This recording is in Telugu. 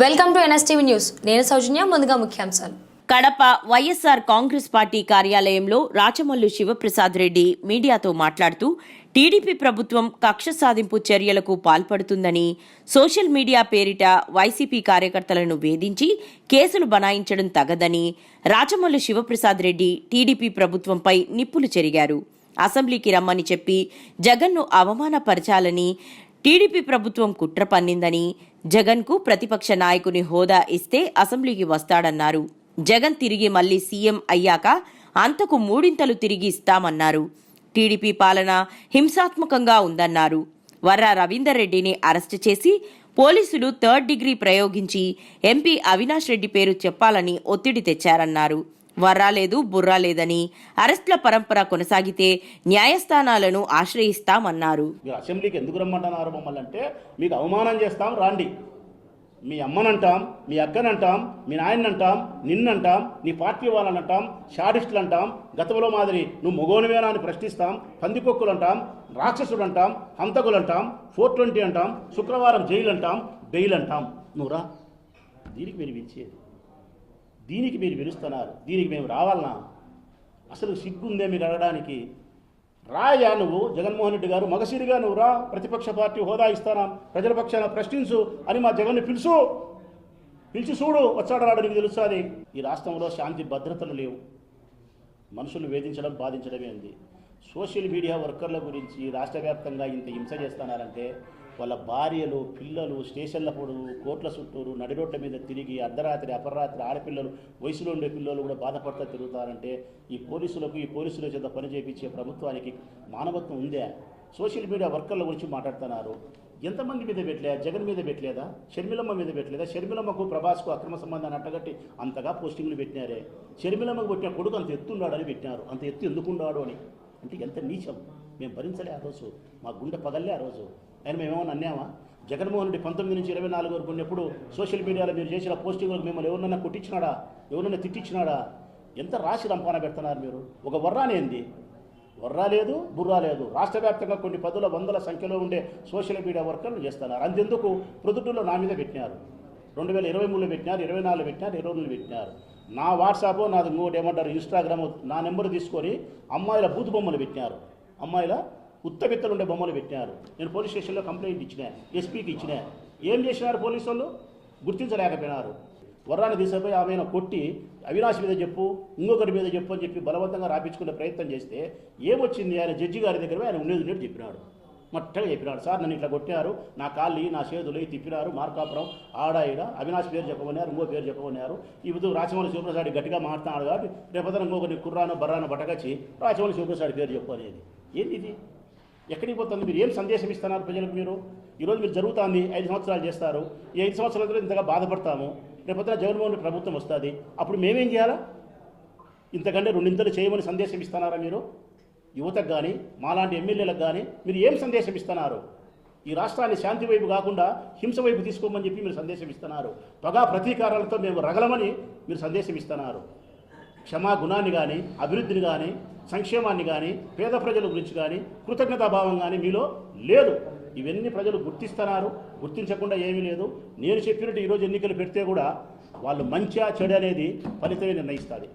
Welcome to NSTV news. నేను సౌజన్య ముందుగా ముఖ్యాంశాలు. కడప వైఎస్ఆర్ కాంగ్రెస్ పార్టీ కార్యాలయంలో రాచమల్లు శివప్రసాద్ రెడ్డి మీడియాతో మాట్లాడుతూ టీడీపీ ప్రభుత్వం కక్ష సాధింపు చర్యలకు పాల్పడుతుందని సోషల్ మీడియా పేరిట వైసీపీ కార్యకర్తలను వేధించి కేసులు బనాయించడం తగదని రాచమల్లు శివప్రసాద్ రెడ్డి టీడీపీ ప్రభుత్వంపై నిప్పులు చెరిగారు. అసెంబ్లీకి రమ్మని చెప్పి జగన్ను అవమానపరచాలని టీడీపీ ప్రభుత్వం కుట్ర పన్నిందని జగన్కు ప్రతిపక్ష నాయకుని హోదా ఇస్తే అసెంబ్లీకి వస్తాడన్నారు. జగన్ తిరిగి మళ్ళీ సీఎం అయ్యాక అంతకు మూడింతలు తిరిగి ఇస్తామన్నారు. టీడీపీ పాలన హింసాత్మకంగా ఉందన్నారు. వర్రా రవీందర్ రెడ్డిని అరెస్టు చేసి పోలీసులు థర్డ్ డిగ్రీ ప్రయోగించి ఎంపీ అవినాష్ రెడ్డి పేరు చెప్పాలని ఒత్తిడి తెచ్చారన్నారు. వర్రా లేదు బుర్రా లేదని అరెస్టుల పరంపర కొనసాగితే న్యాయస్థానాలను ఆశ్రయిస్తామన్నారు. మీరు అసెంబ్లీకి ఎందుకు రమ్మంటున్నారు మమ్మల్ని అంటే మీకు అవమానం చేస్తాం రాండి. మీ అమ్మనంటాం మీ అక్కనంటాం మీ నాయనంటాం నిన్నంటాం నీ పార్టీ వాళ్ళని అంటాం షాడిస్టులు అంటాం గతంలో మాదిరి నువ్వు మొగోనివేనా అని ప్రశ్నిస్తాం పందికొక్కులు అంటాం రాక్షసుడు అంటాం హంతకులు అంటాం ఫోర్ ట్వంటీ అంటాం శుక్రవారం జైలు అంటాం బెయిల్ అంటాం నువ్వురా దీనికి మీరు పిలిచేది దీనికి మీరు పిలుస్తున్నారు దీనికి మేము రావాలనా? అసలు సిగ్గుందే మీరు అడగడానికి. రాయా నువ్వు? జగన్మోహన్ రెడ్డి గారు మగసిరిగా నువ్వు రా ప్రతిపక్ష పార్టీ హోదా ఇస్తానా? ప్రజల పక్షాన ప్రశ్నించు అని మా జగన్ని పిలుచు పిలిచి చూడు వచ్చాడు రాడు నీకు తెలుస్తుంది. ఈ రాష్ట్రంలో శాంతి భద్రతలు లేవు. మనుషులు వేధించడం బాధించడమే ఉంది. సోషల్ మీడియా వర్కర్ల గురించి రాష్ట్ర వ్యాప్తంగా ఇంత హింస చేస్తున్నారంటే వాళ్ళ భార్యలు పిల్లలు స్టేషన్ల పొడు కోట్ల చుట్టూరు నడి రోడ్ల మీద తిరిగి అర్ధరాత్రి అపరాత్రి ఆడపిల్లలు వయసులో ఉండే పిల్లలు కూడా బాధపడుతూ తిరుగుతారంటే ఈ పోలీసులకు ఈ పోలీసుల చేత పని చేయించే ప్రభుత్వానికి మానవత్వం ఉందే? సోషల్ మీడియా వర్కర్ల గురించి మాట్లాడుతున్నారు. ఎంతమంది మీద పెట్టలేదా? జగన్ మీద పెట్టలేదా? షర్మిలమ్మ మీద పెట్టలేదా? షర్మిలమ్మకు ప్రభాస్కు అక్రమ సంబంధాన్ని అట్టగట్టి అంతగా పోస్టింగ్లు పెట్టినారే. షర్మిలమ్మకు పెట్టిన కొడుకు అంత ఎత్తున్నాడు అని పెట్టినారు. అంత ఎత్తు ఎందుకున్నాడు అని. అంటే ఎంత నీచం. మేము భరించలే ఆ రోజు. మా గుండె పగల్లే ఆ రోజు. ఆయన మేమేమన్నా అన్నామా? జగన్మోహన్ రెడ్డి పంతొమ్మిది నుంచి ఇరవై నాలుగు వరకు ఉన్నప్పుడు సోషల్ మీడియాలో మీరు చేసిన పోస్టింగ్లకు మిమ్మల్ని ఎవరినన్నా కొట్టించినాడా? ఎవరినన్నా తిట్టించినాడా? ఎంత రాసి రంపాన పెడుతున్నారు మీరు? ఒక వర్రానేంది వర్రా లేదు బుర్రా లేదు. రాష్ట్ర వ్యాప్తంగా కొన్ని పదుల వందల సంఖ్యలో ఉండే సోషల్ మీడియా వర్కర్లు చేస్తున్నారు. అంతెందుకు? ప్రొద్దుటూరులో నా మీద పెట్టినారు. రెండు వేల ఇరవై మూడులో పెట్టినారు ఇరవై నాలుగులో పెట్టినారు ఇరవై మూడులో పెట్టినారు. నా వాట్సాప్ నాది ఇంకోటి ఏమంటారు ఇన్స్టాగ్రామ్ నా నెంబర్ తీసుకొని అమ్మాయిల బూతు బొమ్మలు పెట్టినారు. అమ్మాయిల ఉత్తబిత్తలు ఉండే బొమ్మలు పెట్టినారు. నేను పోలీస్ స్టేషన్లో కంప్లైంట్ ఇచ్చిన ఎస్పీకి ఇచ్చిన. ఏం చేసినారు పోలీసు వాళ్ళు? గుర్తించలేకపోయినారు. వర్రాన్ని తీసుకుపోయి ఆమెను కొట్టి అవినాష్ మీద చెప్పు ఇంకొకరి మీద చెప్పు అని చెప్పి బలవంతంగా రాపించుకునే ప్రయత్నం చేస్తే ఏమొచ్చింది? ఆయన జడ్జి గారి దగ్గర ఆయన ఉండేది ఉన్నట్టు చెప్పినాడు. మొట్టగా చెప్పినాడు. సార్ నన్ను ఇట్లా కొట్టారు నా కాళ్ళు నా చేతులు తిప్పినారు. మార్కాపురం ఆడ ఈడ. అవినాష్ పేరు చెప్పమన్నారు ఇంకో పేరు చెప్పమన్నారు. ఈ విధంగా రాచమౌళి శివప్రసాద్ గట్టిగా మాట్లాడుతున్నాడు కాబట్టి రేపొద్దున ఇంకొకరిని కుర్రాను బర్రాను బట్టకచ్చి రాచమౌళి శివప్రసాద్ పేరు చెప్పు అనేది. ఏంది ఇది? ఎక్కడికి పోతుంది? మీరు ఏం సందేశం ఇస్తున్నారు ప్రజలకు మీరు? ఈరోజు మీరు జరుగుతుంది ఐదు సంవత్సరాలు చేస్తారు. ఈ ఐదు సంవత్సరాల ఇంతగా బాధపడతాము. రేపొద్దున జగన్మోహన్ రెడ్డి ప్రభుత్వం వస్తుంది. అప్పుడు మేమేం చేయాలా? ఇంతకంటే రెండింతలు చేయమని సందేశం ఇస్తున్నారా మీరు? యువతకు కానీ మాలాంటి ఎమ్మెల్యేలకు కానీ మీరు ఏం సందేశం ఇస్తున్నారు? ఈ రాష్ట్రాన్ని శాంతి వైపు కాకుండా హింస వైపు తీసుకోమని చెప్పి మీరు సందేశం ఇస్తున్నారు. పగా ప్రతీకారాలతో మేము రగలమని మీరు సందేశం ఇస్తున్నారు. క్షమా గుణాన్ని కానీ అభివృద్ధిని కానీ సంక్షేమాన్ని కానీ పేద ప్రజల గురించి కానీ కృతజ్ఞతాభావం కానీ మీలో లేదు. ఇవన్నీ ప్రజలు గుర్తిస్తున్నారు. గుర్తించకుండా ఏమీ లేదు. నేను చెప్పినట్టు ఈరోజు ఎన్నికలు పెడితే కూడా వాళ్ళు మంచిగా చెడు అనేది ఫలితమే నిర్ణయిస్తుంది.